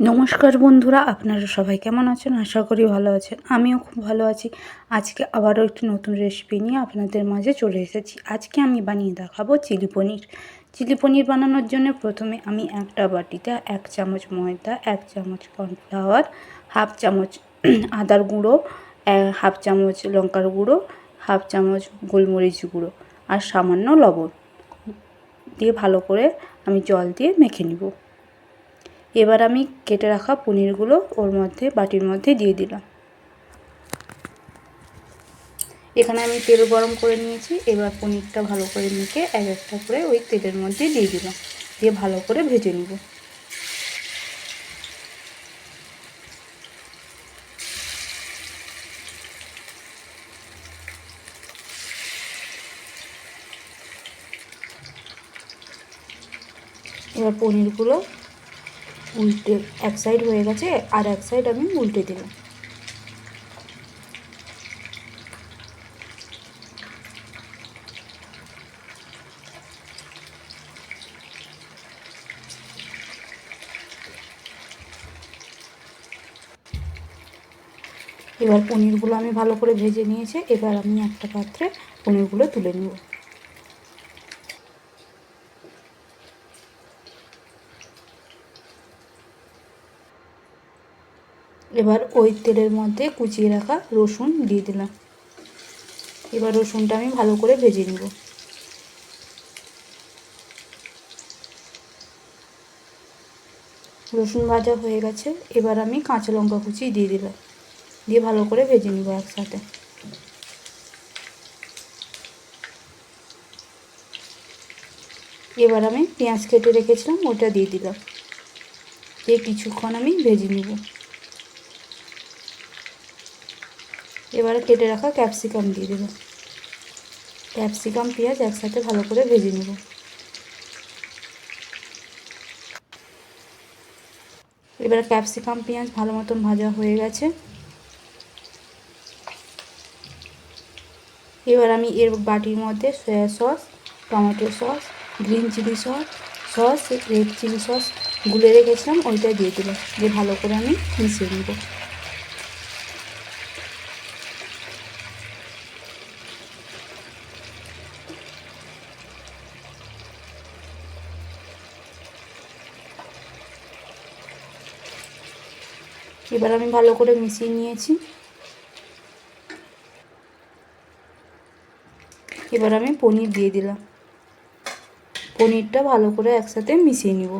নমস্কার বন্ধুরা, আপনারা সবাই কেমন আছেন? আশা করি ভালো আছেন। আমিও খুব ভালো আছি। আজকে আবারও একটি নতুন রেসিপি নিয়ে আপনাদের মাঝে চলে এসেছি। আজকে আমি বানিয়ে দেখাবো চিলি পনির। চিলি পনির বানানোর জন্য প্রথমে আমি একটা বাটিতে এক চামচ ময়দা, এক চামচ কর্নফ্লাওয়ার, হাফ চামচ আদার গুঁড়ো হাফ চামচ লঙ্কার গুঁড়ো, হাফ চামচ গোলমরিচ গুঁড়ো আর সামান্য লবণ। দিয়ে ভালো করে আমি জল দিয়ে মেখে নিব। এবার আমি কেটে রাখা পনিরগুলো ওর মধ্যে, বাটির মধ্যে দিয়ে দিলাম। এখানে আমি তেল গরম করে নিয়েছি, এবার পনিরটা ভালো করে মেখে এক একটা করে ওই তেলের মধ্যে দিয়ে দিলাম। দিয়ে ভালো করে ভেজে নিব। এবার পনিরগুলো উল্টে, এক সাইড হয়ে গেছে, আর এক সাইড আমি উল্টে দিলাম। এবার পনিরগুলো আমি ভালো করে ভেজে নিয়েছি, এবার আমি একটা পাত্রে পনিরগুলো তুলে নেব। এবার ওই তেলের মধ্যে কুচিয়ে রাখা রসুন দিয়ে দিলাম। এবার রসুনটা আমি ভালো করে ভেজে নিব। রসুন ভাজা হয়ে গেছে, এবার আমি কাঁচা লঙ্কা কুচি দিয়ে দিলাম। দিয়ে ভালো করে ভেজে নিব একসাথে। এবার আমি পেঁয়াজ কেটে রেখেছিলাম, ওটা দিয়ে দিলাম। দিয়ে কিছুক্ষণ আমি ভেজে নিব। এবারে কেটে রাখা ক্যাপসিকাম দিয়ে দেবো। ক্যাপসিকাম, পেঁয়াজ একসাথে ভালো করে ভেজে নেব। এবার ক্যাপসিকাম, পেঁয়াজ ভালো মতন ভাজা হয়ে গেছে। এবার আমি এর বাটির মধ্যে soya sauce, tomato sauce, green chilli sauce sauce, red chilli sauce গুলে রেখেছিলাম, ওইটা দিয়ে দিলাম দিয়ে ভালো করে আমি মিশিয়ে নেব। এবার আমি ভালো করে মিশিয়ে নিয়েছি। এবার আমি পনির দিয়ে দিলাম। পনিরটা ভালো করে একসাথে মিশিয়ে নিব।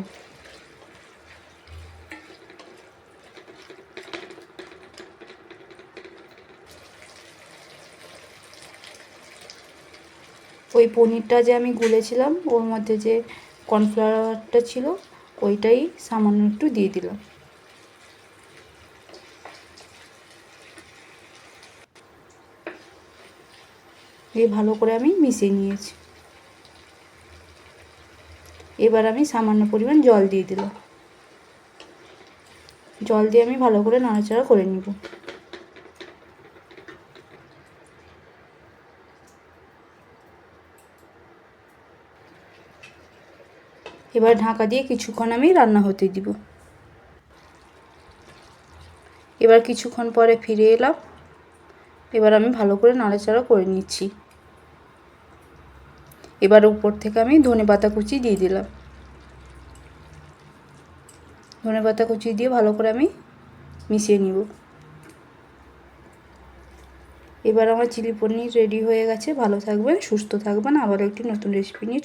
ওই পনিরটা যে আমি গুলেছিলাম, ওর মধ্যে যে কর্নফ্লাওয়ারটা ছিল, ওইটাই সামান্য একটু দিয়ে দিলাম। দিয়ে ভালো করে আমি মিশিয়ে নিয়েছি। এবার আমি সামান্য পরিমাণ জল দিয়ে দিলাম। জল দিয়ে আমি ভালো করে নাড়াচাড়া করে নিব। এবার ঢাকা দিয়ে কিছুক্ষণ আমি রান্না হতে দিব। এবার কিছুক্ষণ পরে ফিরে এলাম। এবার আমি ভালো করে নাড়াচাড়া করে নিচ্ছি। এবার উপর থেকে আমি ধনে পাতা কুচি দিয়ে দিলাম। ধনে পাতা কুচি দিয়ে ভালো করে আমি মিশিয়ে নিব। এবার আমার চিলি পনির রেডি হয়ে গেছে। ভালো থাকবেন, সুস্থ থাকবেন। আবার একটি নতুন রেসিপি নিয়ে